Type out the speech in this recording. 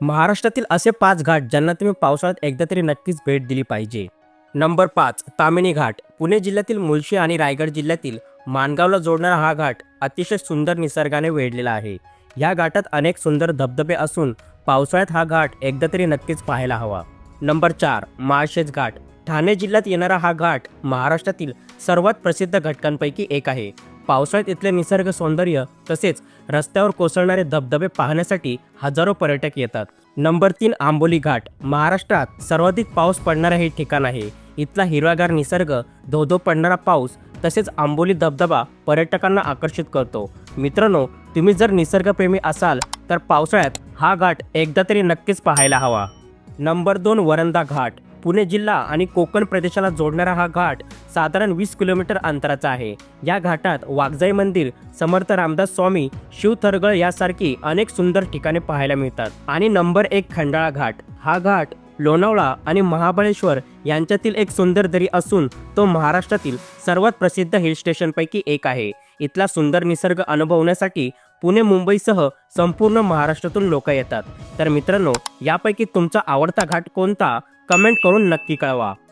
महाराष्ट्रातील असे पाच घाट ज्यांना तुम्ही पावसाळ्यात एकदा तरी नक्कीच भेट दिली पाहिजे. नंबर पाच तामिनी घाट. पुणे जिल्ह्यातील मुळशी आणि रायगड जिल्ह्यातील माणगावला जोडणारा हा घाट अतिशय सुंदर निसर्गाने वेढलेला आहे. या घाटात अनेक सुंदर धबधबे असून पावसाळ्यात हा घाट एकदा तरी नक्कीच पाहायला हवा. नंबर चार माळशेज घाट. ठाणे जिल्ह्यात येणारा हा घाट महाराष्ट्रातील सर्वात प्रसिद्ध घटकांपैकी एक आहे. पावसाळ्यात इथले निसर्ग सौंदर्य तसेच रस्त्यावर कोसळणारे धबधबे पाहण्यासाठी हजारो पर्यटक येतात. नंबर तीन आंबोली घाट. महाराष्ट्रात सर्वाधिक पाऊस पडणारे हे ठिकाण आहे. इथला हिरवागार निसर्ग धोधो पडणारा पाऊस तसेच आंबोली धबधबा पर्यटकांना आकर्षित करतो. मित्रांनो तुम्ही जर निसर्गप्रेमी असाल तर पावसाळ्यात हा घाट एकदा तरी नक्कीच पाहायला हवा. नंबर दोन वरंदा घाट. पुणे जिल्हा आणि कोकण प्रदेशाला जोडणारा हा घाट साधारण वीस किलोमीटर अंतराचा आहे. या घाटात वाघजाई मंदिर समर्थ रामदास स्वामी शिवथरगळ यासारखी अनेक सुंदर ठिकाणे पाहायला मिळतात. आणि नंबर एक खंडाळा घाट. हा घाट लोणावळा आणि महाबळेश्वर यांच्यातील एक सुंदर दरी असून तो महाराष्ट्रातील सर्वात प्रसिद्ध हिल स्टेशनपैकी एक आहे. इथला सुंदर निसर्ग अनुभवण्यासाठी पुणे मुंबईसह संपूर्ण महाराष्ट्रातून लोक येतात. तर मित्रांनो यापैकी तुमचा आवडता घाट कोणता? कमेंट करून नक्की कळवा.